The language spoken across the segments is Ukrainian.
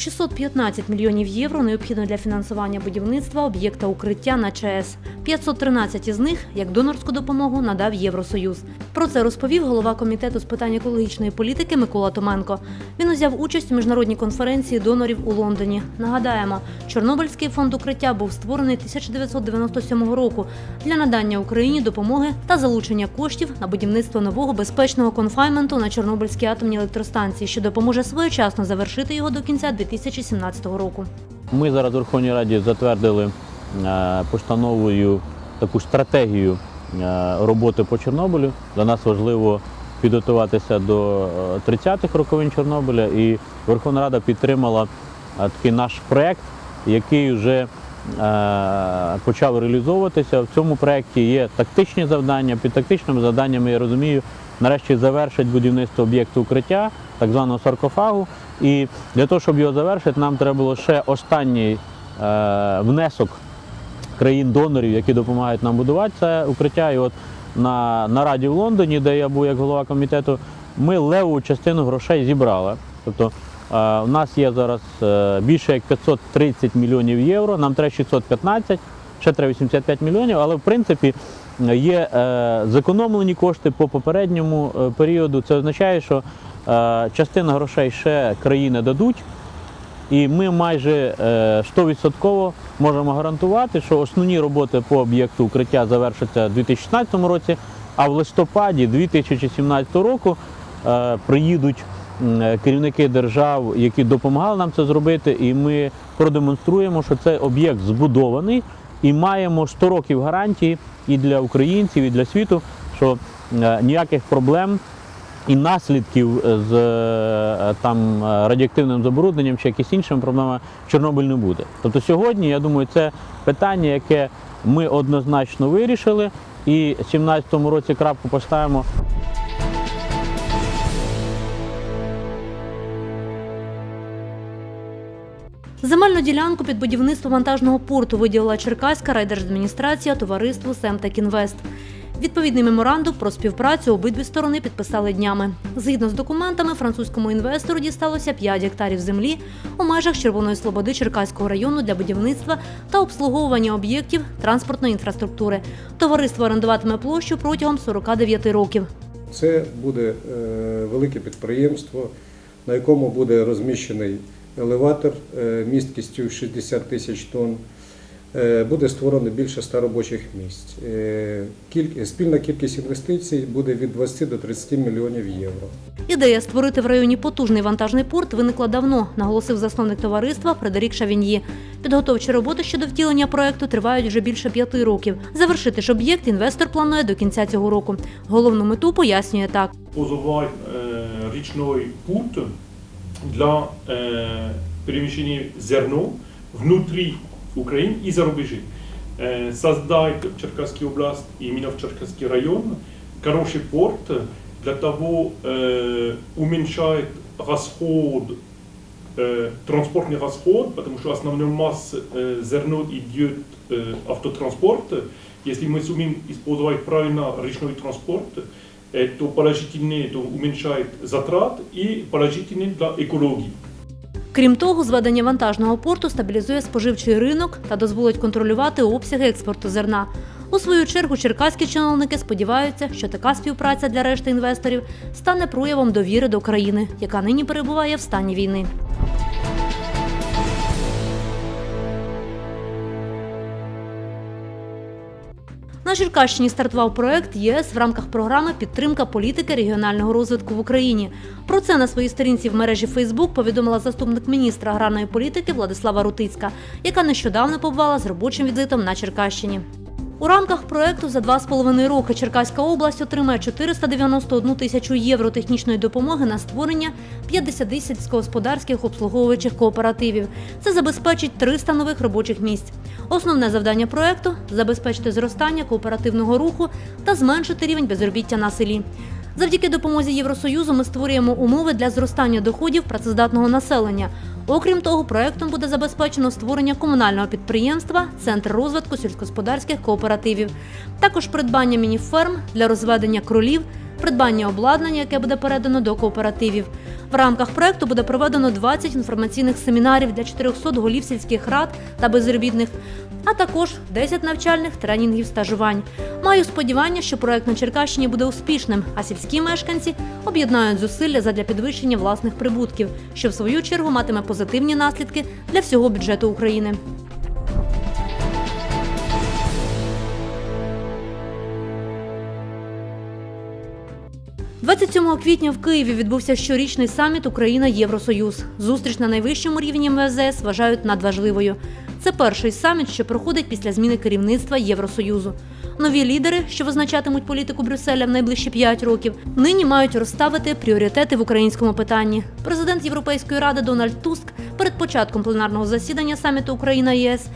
615 мільйонів євро необхідно для фінансування будівництва об'єкта укриття на ЧАЕС. 513 із них, як донорську допомогу, надав Євросоюз. Про це розповів голова комітету з питань екологічної політики Микола Томенко. Він узяв участь у міжнародній конференції донорів у Лондоні. Нагадаємо, Чорнобильський фонд укриття був створений 1997 року для надання Україні допомоги та залучення коштів на будівництво нового безпечного конфайменту на Чорнобильській атомній електростанції, що допоможе своєчасно завершити його до кінця 2017 року. Ми зараз в Верховній Раді затвердили е, постановою таку стратегію роботи по Чорнобилю. Для нас важливо підготуватися до е, 30-х роковин Чорнобиля, і Верховна Рада підтримала е, такий наш проєкт, який вже е, почав реалізовуватися. В цьому проєкті є тактичні завдання. Під тактичними завданнями я розумію, нарешті завершить будівництво об'єкту укриття, так званого саркофагу. І для того, щоб його завершити, нам треба було ще останній е, внесок країн-донорів, які допомагають нам будувати це укриття. І от на, на Раді в Лондоні, де я був як голова комітету, ми леву частину грошей зібрали. Тобто е, у нас є зараз е, більше як 530 мільйонів євро, нам треба 615, ще треба 85 мільйонів, але в принципі є е, зекономлені кошти по попередньому періоду. Це означає, що частина грошей ще країни дадуть. І ми майже е, 100% можемо гарантувати, що основні роботи по об'єкту укриття завершаться у 2016 році, а в листопаді 2017 року е, приїдуть е, керівники держав, які допомагали нам це зробити, і ми продемонструємо, що цей об'єкт збудований і маємо 100 років гарантії і для українців, і для світу, що е, ніяких проблем і наслідків з е, там е, радіоактивним забрудненням чи якісь іншими проблемами Чорнобиль не буде. Тобто сьогодні, я думаю, це питання, яке ми однозначно вирішили, і в 2017 році крапку поставимо. Земельну ділянку під будівництво вантажного порту виділила Черкаська райдержадміністрація товариству Семтек Інвест. Відповідний меморандум про співпрацю обидві сторони підписали днями. Згідно з документами, французькому інвестору дісталося 5 гектарів землі у межах Червоної Слободи Черкаського району для будівництва та обслуговування об'єктів транспортної інфраструктури. Товариство орендуватиме площу протягом 49 років. Це буде е, велике підприємство, на якому буде розміщений елеватор е, місткістю 60 тисяч тонн. Е, Буде створено більше 100 робочих місць. Е, Спільна кількість інвестицій буде від 20 до 30 мільйонів євро. Ідея створити в районі потужний вантажний порт виникла давно, наголосив засновник товариства Фредерік Шавіньї. Підготовчі роботи щодо втілення проекту тривають вже більше п'яти років. Завершити ж об'єкт інвестор планує до кінця цього року. Головну мету пояснює так. позовай е, річної пункт для переміщення зерно внутрі України і за рубежі. Е, создать в Черкасской области, именно в Черкасский район, хороший порт для того э, уменьшает расход, э, транспортный расход, потому что основная масса э, зерно идет э, автотранспорт. Если мы сумеем использовать правильно речной транспорт, это положительно это уменьшает затрат и положительно для экологии. Крім того, зведення вантажного порту стабілізує споживчий ринок та дозволить контролювати обсяги експорту зерна. У свою чергу черкаські чиновники сподіваються, що така співпраця для решти інвесторів стане проявом довіри до країни, яка нині перебуває в стані війни. На Черкащині стартував проект ЄС в рамках програми Підтримка політики регіонального розвитку в Україні. Про це на своїй сторінці в мережі Фейсбук повідомила заступник міністра аграрної політики Владислава Рутицька, яка нещодавно побувала з робочим візитом на Черкащині. У рамках проекту за два з половиною роки Черкаська область отримає 491 тисячу євро технічної допомоги на створення 50 сільськогосподарських обслуговуючих кооперативів. Це забезпечить 300 нових робочих місць. Основне завдання проекту забезпечити зростання кооперативного руху та зменшити рівень безробіття на селі. Завдяки допомозі Євросоюзу ми створюємо умови для зростання доходів працездатного населення. Окрім того, проектом буде забезпечено створення комунального підприємства Центр розвитку сільськогосподарських кооперативів, також придбання мініферм для розведення кролів придбання обладнання, яке буде передано до кооперативів. В рамках проекту буде проведено 20 інформаційних семінарів для 400 голів сільських рад та безробітних, а також 10 навчальних тренінгів стажувань. Маю сподівання, що проект на Черкащині буде успішним, а сільські мешканці об'єднають зусилля задля підвищення власних прибутків, що в свою чергу матиме позитивні наслідки для всього бюджету України. – 27 квітня в Києві відбувся щорічний саміт Україна Євросоюз. Зустріч на найвищому рівні МВЗ вважають надважливою. Це перший саміт, що проходить після зміни керівництва Євросоюзу. Нові лідери, що визначатимуть політику Брюсселя в найближчі 5 років, нині мають розставити пріоритети в українському питанні. Президент Європейської ради Дональд Туск перед початком пленарного засідання саміту Україна ЄС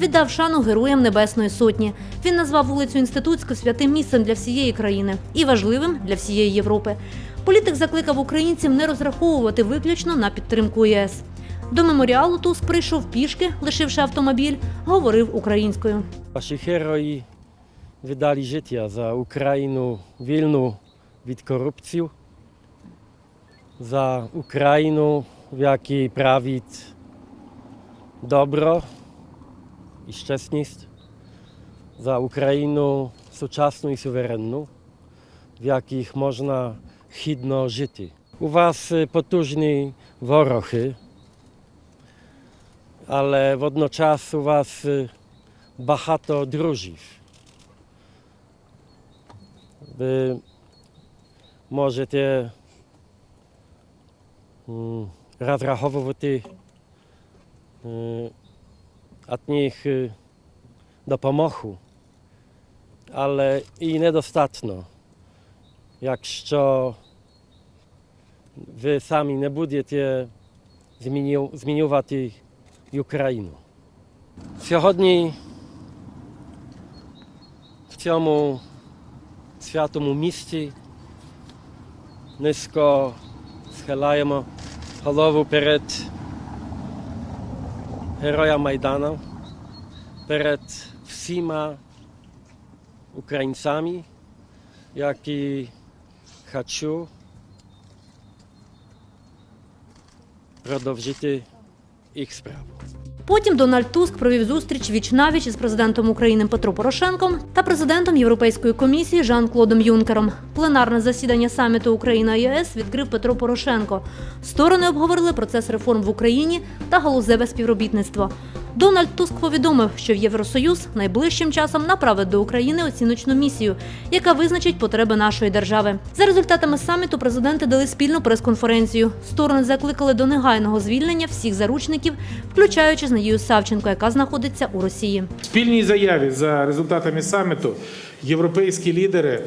віддав шану героям Небесної Сотні. Він назвав вулицю Інститутську святим місцем для всієї країни і важливим для всієї Європи. Політик закликав українців не розраховувати виключно на підтримку ЄС. До меморіалу Туск прийшов пішки, лишивши автомобіль, говорив українською. Ваші герої віддали життя за Україну вільну від корупції, за Україну, в якій править добро і чесність, за Україну сучасну і суверенну, в яких можна гідно жити. У вас е, потужні вороги, але водночас у вас е, багато друзів. Ви можете м, розраховувати е, від них е, допомогу, але і недостатньо, якщо ви самі не будете зміню- змінювати Україну. Сьогодні в цьому святому місті низько схиляємо голову перед героям Майдану, перед всіма українцями, які хочу продовжити їх справу. Потім Дональд Туск провів зустріч віч навіч із президентом України Петро Порошенком та президентом Європейської комісії Жан-Клодом Юнкером. Пленарне засідання саміту Україна ЄС відкрив Петро Порошенко. Сторони обговорили процес реформ в Україні та галузеве співробітництво. Дональд Туск повідомив, що в Євросоюз найближчим часом направить до України оціночну місію, яка визначить потреби нашої держави. За результатами саміту президенти дали спільну прес-конференцію. Сторони закликали до негайного звільнення всіх заручників, включаючи з Надією Савченко, яка знаходиться у Росії. Спільній заяві за результатами саміту європейські лідери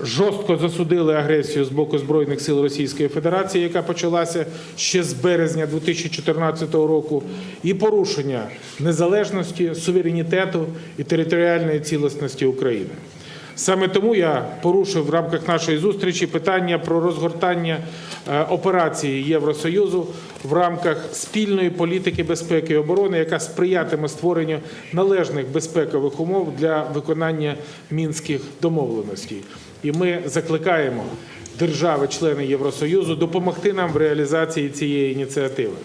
жорстко засудили агресію з боку збройних сил Російської Федерації, яка почалася ще з березня 2014 року, і порушення незалежності, суверенітету і територіальної цілісності України. Саме тому я порушив в рамках нашої зустрічі питання про розгортання е, операції Євросоюзу в рамках спільної політики безпеки і оборони, яка сприятиме створенню належних безпекових умов для виконання мінських домовленостей. І ми закликаємо держави-члени Євросоюзу допомогти нам в реалізації цієї ініціативи.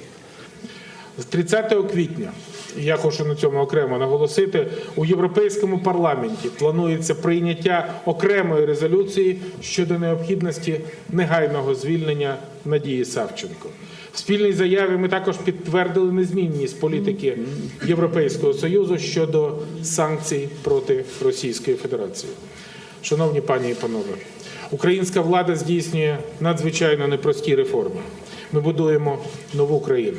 З 30 квітня я хочу на цьому окремо наголосити. У європейському парламенті планується прийняття окремої резолюції щодо необхідності негайного звільнення Надії Савченко. В спільній заяві ми також підтвердили незмінність політики Європейського союзу щодо санкцій проти Російської Федерації. Шановні пані і панове, українська влада здійснює надзвичайно непрості реформи. Ми будуємо нову країну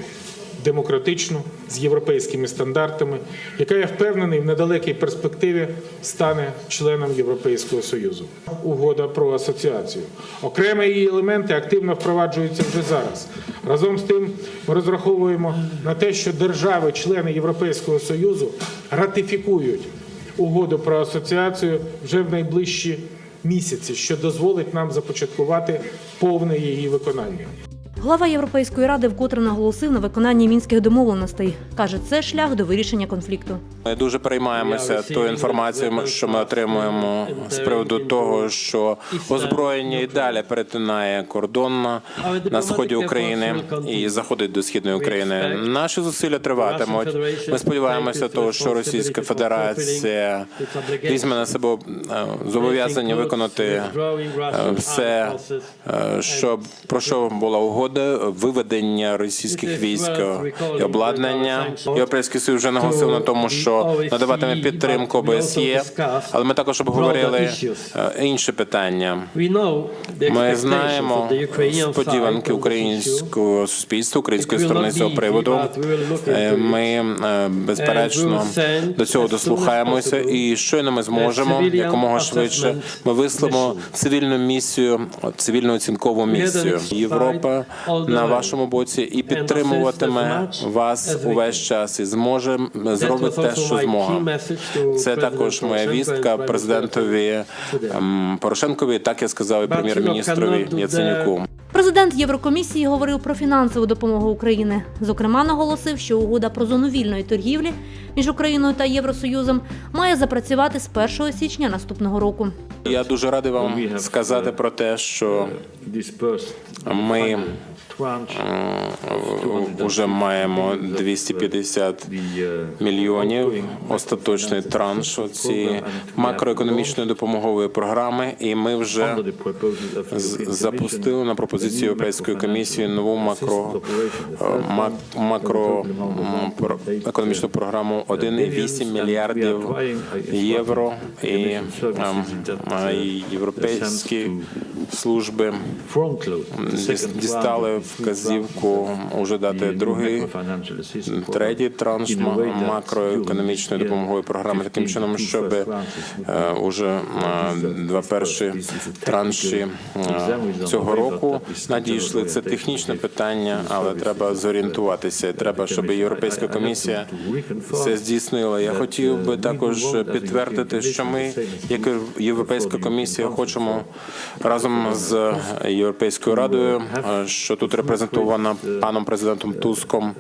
демократичну з європейськими стандартами, яка я впевнений в недалекій перспективі стане членом Європейського союзу. Угода про асоціацію. Окремі її елементи активно впроваджуються вже зараз. Разом з тим, ми розраховуємо на те, що держави-члени Європейського союзу ратифікують угоду про асоціацію вже в найближчі місяці, що дозволить нам започаткувати повне її виконання. Глава Європейської ради вкотре наголосив на виконанні мінських домовленостей. каже, це шлях до вирішення конфлікту. Ми дуже переймаємося тою інформацією, що ми отримуємо з приводу того, що озброєння і далі перетинає кордон на- на сході України і заходить до східної України. Наші зусилля триватимуть. Ми сподіваємося, того, що Російська Федерація візьме на себе е, зобов'язання виконати е, все, е, що про що була угода, виведення російських військ і обладнання. Європейський Союз вже наголосив на тому, що надаватиме підтримку ОБСЄ, але ми також обговорили е, інші питання. Ми знаємо сподіванки українського суспільства, української сторони з цього приводу. Е, Ми е, безперечно до цього дослухаємося, і щойно ми зможемо якомога швидше. Ми вислимо цивільну місію, цивільну оцінкову місію. Європа на вашому боці і підтримуватиме вас увесь час і зможе зробить те, що зможе. Це також моя вістка президентові ем, Порошенкові. Так я сказав і прем'єр-міністрові Яценюку. Президент Єврокомісії говорив про фінансову допомогу України. Зокрема, наголосив, що угода про зону вільної торгівлі між Україною та Євросоюзом має запрацювати з 1 січня наступного року. Я дуже радий вам сказати про те, що ми вже маємо 250 мільйонів. остаточний транш цієї макроекономічної допомогової програми, і ми вже запустили на пропозицію Європейської комісії нову макро е, мак- макро економічну програму 1,8 мільярдів євро і, ем, європейські служби діс- дістали вказівку уже дати другий, третій транш макроекономічної допомогової програми таким чином, щоб е, уже е, два перші транші е, цього року надійшли. Це технічне питання, але треба зорієнтуватися. Треба, щоб Європейська комісія це здійснила. Я хотів би також підтвердити, що ми, як Європейська комісія, хочемо разом з Європейською радою, е, що тут репрезентована паном президентом Туском.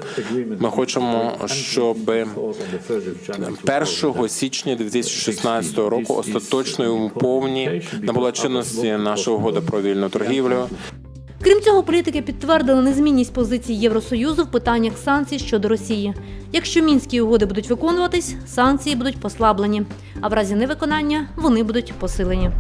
Ми хочемо, щоб 1 січня 2016 року остаточно повні набула чинності наша угода про вільну торгівлю. Крім цього, політики підтвердили незмінність позиції Євросоюзу в питаннях санкцій щодо Росії. Якщо мінські угоди будуть виконуватись, санкції будуть послаблені, а в разі невиконання вони будуть посилені.